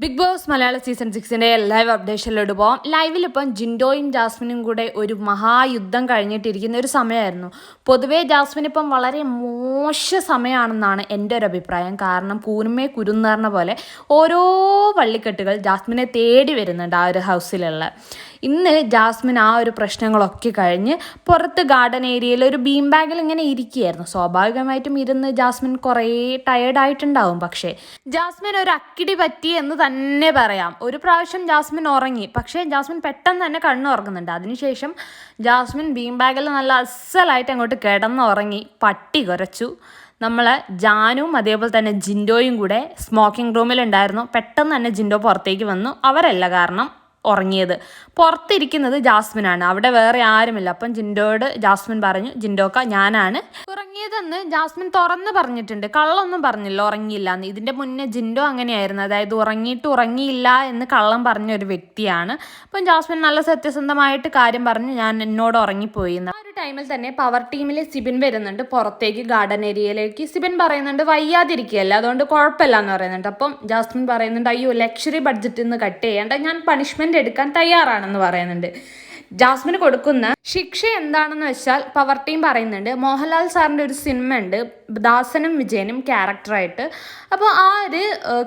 Big Boss മലയാള season സിക്സിന്റെ live അപ്ഡേഷനിലോട്ട് പോകാം ലൈവിൽ ഇപ്പം ജിൻഡോയും ജാസ്മിനും കൂടെ ഒരു മഹായുദ്ധം കഴിഞ്ഞിട്ടിരിക്കുന്ന ഒരു സമയമായിരുന്നു. പൊതുവേ ജാസ്മിൻ ഇപ്പം വളരെ മോശ സമയമാണെന്നാണ് എന്റെ ഒരു അഭിപ്രായം. കാരണം കൂനുമേ കുരുന്നറിന പോലെ ഓരോ വള്ളിക്കെട്ടുകൾ ജാസ്മിനെ തേടി വരുന്നുണ്ട് ആ ഒരു ഹൗസിലുള്ള ഇന്ന് ജാസ്മിൻ ആ ഒരു പ്രശ്നങ്ങളൊക്കെ കഴിഞ്ഞ് പുറത്ത് ഗാർഡൻ ഏരിയയിൽ ഒരു ബീം ബാഗിൽ ഇങ്ങനെ ഇരിക്കുകയായിരുന്നു. സ്വാഭാവികമായിട്ടും ഇരുന്ന് ജാസ്മിൻ കുറേ ടയേർഡ് ടയേർഡായിട്ടുണ്ടാവും പക്ഷേ ജാസ്മിൻ ഒരു അക്കിടി പറ്റി എന്ന് തന്നെ പറയാം. ഒരു പ്രാവശ്യം ജാസ്മിൻ ഉറങ്ങി. പക്ഷേ ജാസ്മിൻ പെട്ടെന്ന് തന്നെ കണ്ണുറങ്ങുന്നുണ്ട് അതിനുശേഷം ജാസ്മിൻ ബീം ബാഗിൽ നല്ല അസലായിട്ട് അങ്ങോട്ട് കിടന്നുറങ്ങി. പട്ടി കുറച്ചു നമ്മൾ ജാനും അതേപോലെ തന്നെ ജിൻഡോയും കൂടെ സ്മോക്കിംഗ് റൂമിലുണ്ടായിരുന്നു പെട്ടെന്ന് തന്നെ ജിൻഡോ പുറത്തേക്ക് വന്നു. അവരല്ല കാരണം. ഉറങ്ങിയത്. പുറത്തിരിക്കുന്നത് ജാസ്മിനാണ്. അവിടെ വേറെ ആരുമില്ല. അപ്പം ജിൻഡോയോട് ജാസ്മിൻ പറഞ്ഞു ജിൻഡോക്ക ഞാനാണ്. ഉറങ്ങിയതെന്ന് ജാസ്മിൻ തുറന്ന് പറഞ്ഞിട്ടുണ്ട്. കള്ളൊന്നും പറഞ്ഞില്ല ഉറങ്ങിയില്ല എന്ന്. ഇതിന്റെ മുന്നേ ജിൻഡോ അങ്ങനെയായിരുന്നു. അതായത് ഉറങ്ങിയിട്ട് ഉറങ്ങിയില്ല എന്ന് കള്ളം പറഞ്ഞ ഒരു വ്യക്തിയാണ്. അപ്പം ജാസ്മിൻ നല്ല സത്യസന്ധമായിട്ട് കാര്യം പറഞ്ഞു ഞാൻ എന്നോട് ഉറങ്ങിപ്പോയി എന്ന്. ആ ഒരു ടൈമിൽ തന്നെ പവർ ടീമിലെ സിബിൻ വരുന്നുണ്ട് പുറത്തേക്ക് ഗാർഡൻ ഏരിയയിലേക്ക് സിബിൻ പറയുന്നുണ്ട് വയ്യാതിരിക്കുകയല്ല അതുകൊണ്ട് കുഴപ്പമില്ല എന്ന് പറയുന്നുണ്ട്. അപ്പം ജാസ്മിൻ പറയുന്നുണ്ട് അയ്യോ ലക്ഷറി ബഡ്ജറ്റിൽ നിന്ന് കട്ട് ചെയ്യേണ്ട ഞാൻ പണിഷ്മെന്റ് എടുക്കാൻ തയ്യാറാണെന്ന് പറയുന്നുണ്ട്. ജാസ്മിന് കൊടുക്കുന്ന ശിക്ഷ എന്താണെന്ന് വെച്ചാൽ പവർ ടീം പറയുന്നുണ്ട്. മോഹൻലാൽ സാറിന്റെ ഒരു സിനിമ ഉണ്ട്. ദാസനും വിജയനും ക്യാരക്ടറായിട്ട്. അപ്പോൾ ആ ഒരു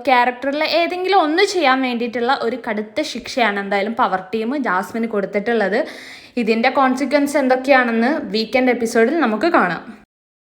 ക്യാരക്ടറിൽ ഏതെങ്കിലും ഒന്ന് ചെയ്യാൻ വേണ്ടിയിട്ടുള്ള ഒരു കടുത്ത ശിക്ഷയാണ് എന്തായാലും പവർ ടീം ജാസ്മിന് കൊടുത്തിട്ടുള്ളത്. ഇതിന്റെ കോൺസിക്വൻസ് എന്തൊക്കെയാണെന്ന് വീക്കെൻഡ് എപ്പിസോഡിൽ നമുക്ക് കാണാം.